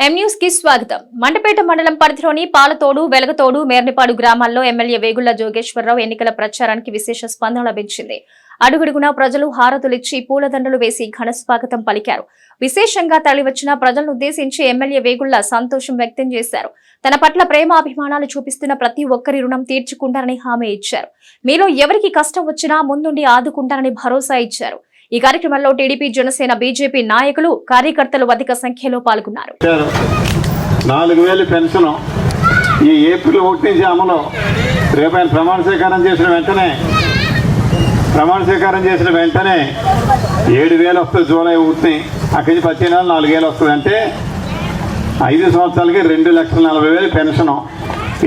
ఎం కి స్వాగతం. మండపేట మండలం పరిధిలోని పాలతోడు వెలగతోడు మేర్నిపాడు గ్రామాల్లో ఎమ్మెల్యే వేగుళ్ళ జోగేశ్వరరావు ఎన్నికల ప్రచారానికి విశేష స్పందన లభించింది. అడుగడుగునా ప్రజలు హారతులిచ్చి పూలదండలు వేసి ఘన స్వాగతం పలికారు. విశేషంగా తరలివచ్చిన ప్రజలను ఉద్దేశించి ఎమ్మెల్యే వేగుళ్ళ సంతోషం వ్యక్తం చేశారు. తన పట్ల ప్రేమాభిమానాలు చూపిస్తున్న ప్రతి ఒక్కరి రుణం తీర్చుకుంటారని హామీ ఇచ్చారు. మీలో ఎవరికి కష్టం వచ్చినా ముందుండి ఆదుకుంటారని భరోసా ఇచ్చారు. ఈ కార్యక్రమంలో టీడీపీ జనసేన బీజేపీ నాయకులు కార్యకర్తలు అధిక సంఖ్యలో పాల్గొన్నారు. నాలుగు వేలు పెన్షన్ ఈ ఏప్రిల్ ఒకటి నుంచి అమలు. రేపు ఆయన ప్రమాణ స్వీకారం చేసిన వెంటనే ప్రమాణ స్వీకారం చేసిన వెంటనే ఏడు వేలు వస్తుంది జూలై ఒకటి అక్కడి నుంచి పచ్చి నెలలు నాలుగు వేలు వస్తుంది అంటే ఐదు సంవత్సరాలకి రెండు లక్షల నలభై వేలు పెన్షను.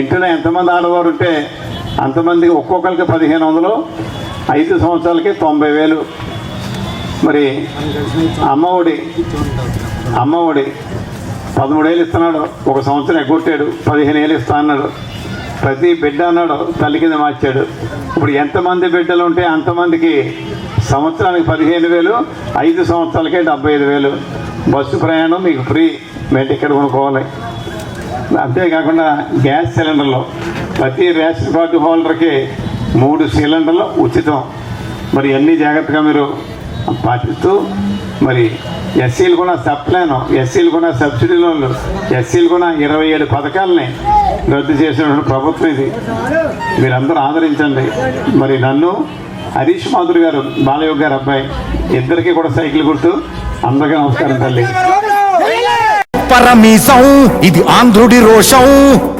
ఇంట్లో ఎంతమంది ఆడవారు ఉంటే అంతమందికి ఒక్కొక్కరికి పదిహేను వందలు ఐదు సంవత్సరాలకి తొంభై వేలు. మరి అమ్మఒడి అమ్మఒడి పదమూడేళ్ళు ఇస్తున్నాడు ఒక సంవత్సరం ఎగ్గొట్టాడు పదిహేను ఏళ్ళు ఇస్తా అన్నాడు. ప్రతి బిడ్డ అన్నాడు తల్లి కింద మార్చాడు. ఇప్పుడు ఎంతమంది బిడ్డలు ఉంటే అంతమందికి సంవత్సరానికి పదిహేను వేలు ఐదు సంవత్సరాలకే డెబ్బై ఐదు వేలు. బస్సు ప్రయాణం మీకు ఫ్రీ మేము టికెట్ కొనుక్కోవాలి. అంతేకాకుండా గ్యాస్ సిలిండర్లు. ప్రతి రేషన్ కార్డు హోల్డర్కి మూడు సిలిండర్లు ఉచితం. మరి అన్ని జాగ్రత్తగా మీరు పాటిస్తూ మరి ఎస్సీలు కూడా సప్లాను ఎస్సీలు కూడా సబ్సిడీ లోన్లు ఎస్సీలు కూడా ఇరవై ఏడు పథకాలని రద్దు చేసినటువంటి ప్రభుత్వం ఇది. మీరందరూ ఆదరించండి. మరి నన్ను హరీష్ మాధురి గారు బాలయోగ్ గారు అబ్బాయి ఇద్దరికి కూడా సైకిల్ గుర్తు. అందరికీ నమస్కారం తల్లి. పరమీసం ఇది ఆంధ్రుడి రోషం.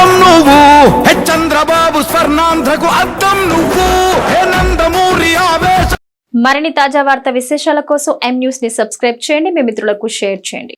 ఆవేశపు అర్థం నువ్వు. హే చంద్రబాబు స్వర్ణాంధ్రకు అర్థం నువ్వు. హే నందమూరి ఆవేశ మరిన్ని తాజా వార్త విశేషాల కోసం ఎం న్యూస్ని సబ్స్క్రైబ్ చేయండి. మీ మిత్రులకు షేర్ చేయండి.